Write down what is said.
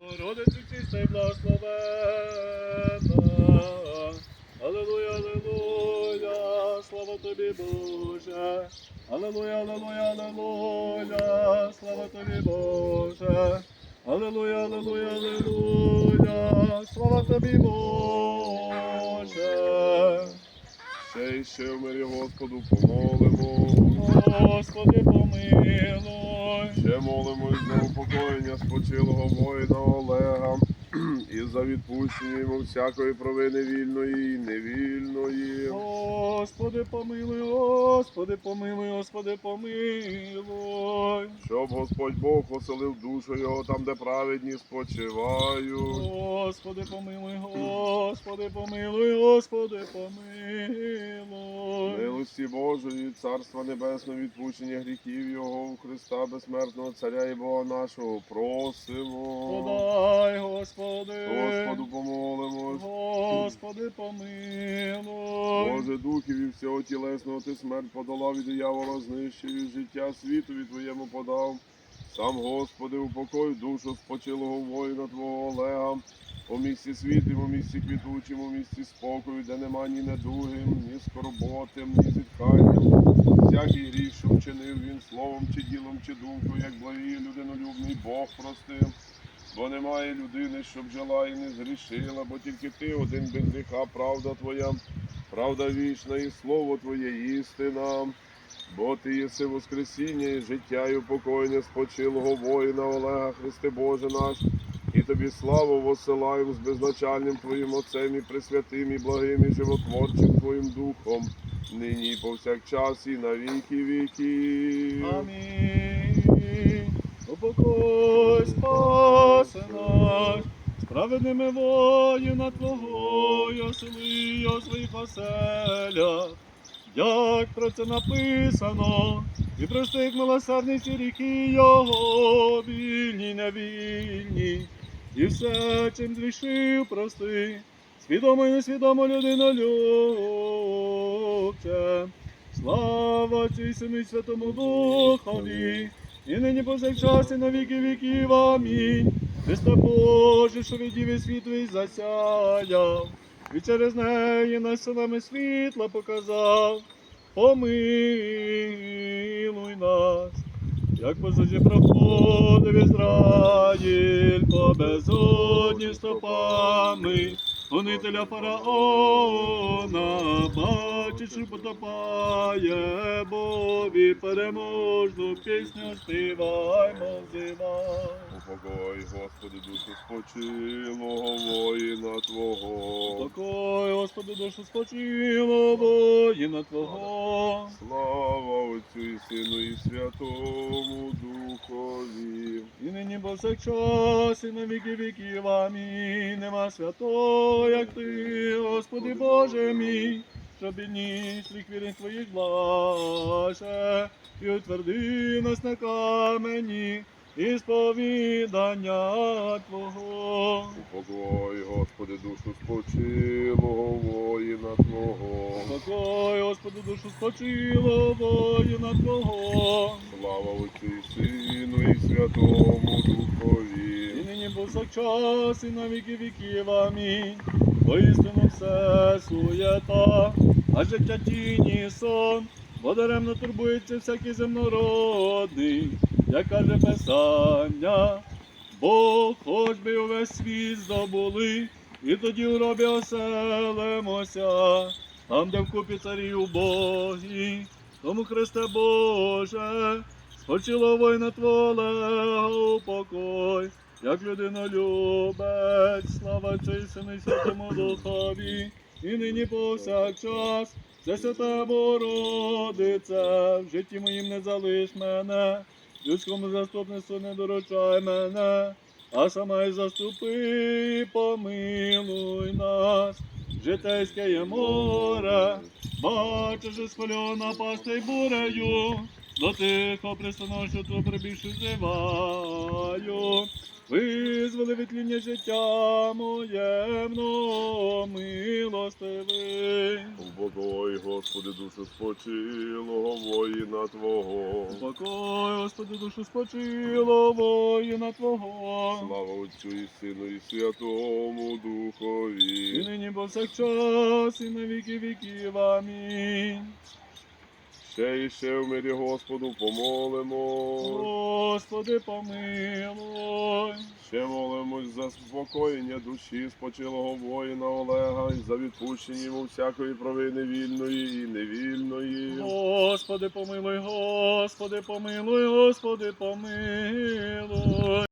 Родицю чиста і благословенна. Алелуя, алелуя, слава тобі, Боже. Алелуя, алелуя, алелуя, слава тобі, Боже. Алелуя, алелуя, алелуя, слава тобі, Боже. Ще й ще в мирі Господу помолимо. Господи, помилуй. Ще молимось за упокоєння спочилого воїна Олега і за відпущення йому всякої провини вільної і невільної. Господи, помилуй, Господи, помилуй, Господи, помилуй. Щоб Господь Бог оселив душу його там, де праведні спочивають. Господи, помилуй, Господи, помилуй, Господи, помилуй. Милості Божої, Царства Небесного, відпущення гріхів Його у Христа, безсмертного Царя і Бога нашого, просимо. Подай, Господи. Господу помолимось. Господи, помилуй. Боже, духів і всього тілесного ти смерть подолав і диявола знищив, і життя світові твоєму подав. Сам, Господи, упокой душу спочилого воїна Твого Олега, у місці світлім, у місці квітучим, у місці спокою, де нема ні недуги, ні скорботи, ні зітхання. Всякий гріх, що вчинив він словом чи ділом, чи думкою, як благий людинолюбний Бог простив. Бо немає людини, щоб жила і не згрішила, бо тільки ти один без гріха, правда твоя, правда вічна, і слово Твоє істина. Бо ти єси Воскресіння і життя, і упокоєння спочилого воїна Олега Христе Боже наш, і тобі славу посилаємо з безначальним Твоїм Отцем і Пресвятим, і благим, і животворчим Твоїм Духом, нині і повсякчас, і на віки віків. Амінь. Упокой, спаси наш, справедними воїна Твого, і осели його своїх оселях. Як про це написано, і прости, як милосердний ріки його, вільні, невільні, і все, чим зрішив, прости, свідомо і несвідомо людинолюбче. Слава Отцю і і Святому Духові, і нині повсякчас і на віки віків. Амінь. Христе Боже, що від Діви світлий засяяв, і через неї нас силами світла показав. Помилуй нас, як позаді проходив Ізраїль по безодні стопами. Гонителя фараона, бачить, що потопає, Бові переможну пісню співаймо зима. Упокой, Господи, душу спочилого воїна Твого. Покой, Господи, душу спочило, воїна Твого. Слава Отцю і Сину і Святому Духові. І нині повсякчас, і на віки віків, амінь. Нема святого, як ти, Господи Боже мій, що підніс рік вірних твоїх блаже, і утверди нас на камені, і сповідання Твого. Упокой, Господи, душу спочилого воїна Твого. Покой, Господи, душу спочило, воїна Твого. Слава Отцю і Сину і Святому Духові. Повсякчас, і на віки віків, амінь. Воістину все суєта, а життя тіні сон, бо даремно турбується всякий земнородний, як каже Писання, бо хоч би увесь світ здобули, і тоді в робі оселимося, там, де вкупі царів богі, тому Христе Боже, спочило воїна Твого упокой, як людина любить, слава і Святому Духові, і нині повсякчас, це свята Богородице, в житті моїм не залиш мене, людському заступництву не доручай мене, а сама й заступи, помилуй нас, житейське є море, бачиш, схвильона пастей бурею, до тихо пристану, що ту прибільше зиваю. визволи від тління життя моємно, милостивий. Упокой, Господи, душу спочилого воїна Твого. Упокой, Господи, душу спочило, воїна Твого. Слава Отцю і Сину, і Святому Духові. І нині повсякчас, і на віки віків. Амінь. Ще і ще в мирі Господу помолимо. Господи, помилуй. Ще молимось за спокоєння душі спочилого воїна Олега і за відпущення йому всякої провини вільної і невільної. Господи, помилуй, Господи, помилуй, Господи, помилуй.